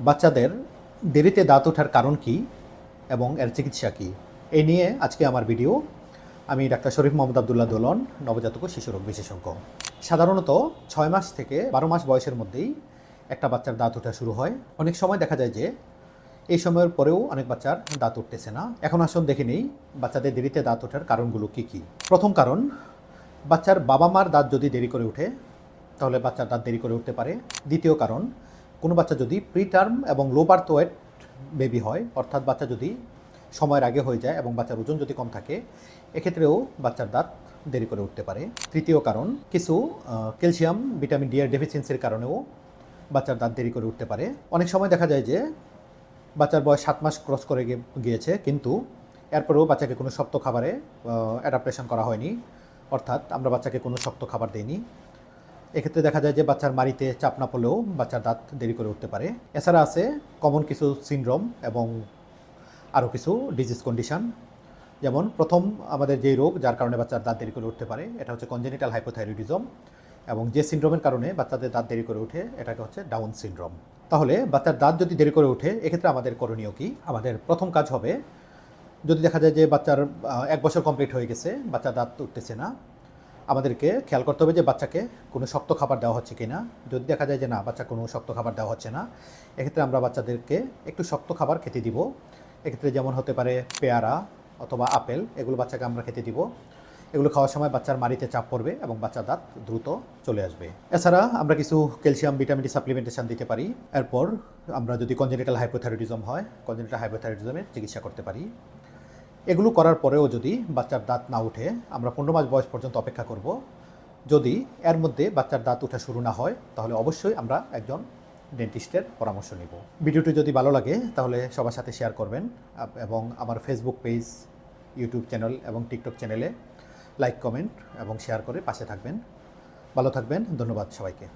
বাচ্চাদের দেরিতে দাঁত ওঠার কারণ কি এবং এর চিকিৎসা কি? এই নিয়ে আজকে আমার ভিডিও। আমি ডাক্তার শরীফ মোহাম্মদ আবদুল্লাহ দোলন, নবজাতক শিশুরোগ বিশেষজ্ঞ। সাধারণত ছয় মাস থেকে বারো মাস বয়সের মধ্যেই একটা বাচ্চার দাঁত ওঠা শুরু হয়। অনেক সময় দেখা যায় যে এই সময়ের পরেও অনেক বাচ্চার দাঁত উঠতেছে না। এখন আসুন দেখে নেই বাচ্চাদের দেরিতে দাঁত ওঠার কারণগুলো কি কি। প্রথম কারণ, বাচ্চার বাবা মার দাঁত যদি দেরি করে ওঠে, তাহলে বাচ্চার দাঁত দেরি করে উঠতে পারে। দ্বিতীয় কারণ কোনো বাচ্চা যদি প্রিটার্ম এবং লো বার্থ ওয়েট বেবি হয়, অর্থাৎ বাচ্চা যদি সময়ের আগে হয়ে যায় এবং বাচ্চার ওজন যদি কম থাকে, এক্ষেত্রেও বাচ্চার দাঁত দেরি করে উঠতে পারে। তৃতীয় কারণ, কিছু ক্যালসিয়াম ভিটামিন ডি এর ডেফিসিয়েন্সির কারণেও বাচ্চার দাঁত দেরি করে উঠতে পারে। অনেক সময় দেখা যায় যে বাচ্চার বয়স সাত মাস ক্রস করে গিয়েছে, কিন্তু এরপরেও বাচ্চাকে কোনো শক্ত খাবারে অ্যাডাপ্টেশন করা হয়নি। অর্থাৎ আমরা বাচ্চাকে কোনো শক্ত খাবার দিইনি। এক্ষেত্রে দেখা যায় যে বাচ্চার মারিতে চাপ না পড়লেও বাচ্চার দাঁত দেরি করে উঠতে পারে। এছাড়া আছে কমন কিছু সিনড্রোম এবং আরও কিছু ডিজিজ কন্ডিশন যেমন প্রথম আমাদের যে রোগ, যার কারণে বাচ্চার দাঁত দেরি করে উঠতে পারে, এটা হচ্ছে কনজেনিটাল হাইপোথাইরয়েডিজম এবং যে সিনড্রোমের কারণে বাচ্চাদের দাঁত দেরি করে ওঠে, এটাকে হচ্ছে ডাউন সিনড্রোম তাহলে বাচ্চার দাঁত যদি দেরি করে উঠে এক্ষেত্রে আমাদের করণীয় কি? আমাদের প্রথম কাজ হবে, যদি দেখা যায় যে বাচ্চার এক বছর কমপ্লিট হয়ে গেছে, বাচ্চার দাঁত উঠতেছে না আমাদেরকে খেয়াল করতে হবে যে বাচ্চাকে কোনো শক্ত খাবার দেওয়া হচ্ছে কিনা। যদি দেখা যায় যে না, বাচ্চা কোনো শক্ত খাবার দেওয়া হচ্ছে না, এক্ষেত্রে আমরা বাচ্চাদেরকে একটু শক্ত খাবার খেতে দিব। এক্ষেত্রে যেমন হতে পারে পেয়ারা অথবা আপেল, এগুলো বাচ্চাকে আমরা খেতে দিব। এগুলো খাওয়ার সময় বাচ্চার মাড়িতে চাপ পড়বে এবং বাচ্চার দাঁত দ্রুত চলে আসবে। এছাড়া আমরা কিছু ক্যালসিয়াম, ভিটামিন সাপ্লিমেন্টেশন দিতে পারি। এরপর আমরা যদি কনজেনিটাল হাইপোথাইরয়েডিজম হয় কনজেনিটাল হাইপোথাইরয়েডিজমের চিকিৎসা করতে পারি। এগুলো করার পরেও যদি বাচ্চার দাঁত না উঠে, আমরা পনেরো মাস বয়স পর্যন্ত অপেক্ষা করব। যদি এর মধ্যে বাচ্চার দাঁত ওঠা শুরু না হয়, তাহলে অবশ্যই আমরা একজন ডেন্টিস্টের পরামর্শ নিব। ভিডিওটি যদি ভালো লাগে, তাহলে সবার সাথে শেয়ার করবেন এবং আমার ফেসবুক পেজ ইউটিউব চ্যানেল এবং টিকটক চ্যানেলে লাইক কমেন্ট এবং শেয়ার করে পাশে থাকবেন। ভালো থাকবেন, ধন্যবাদ সবাইকে।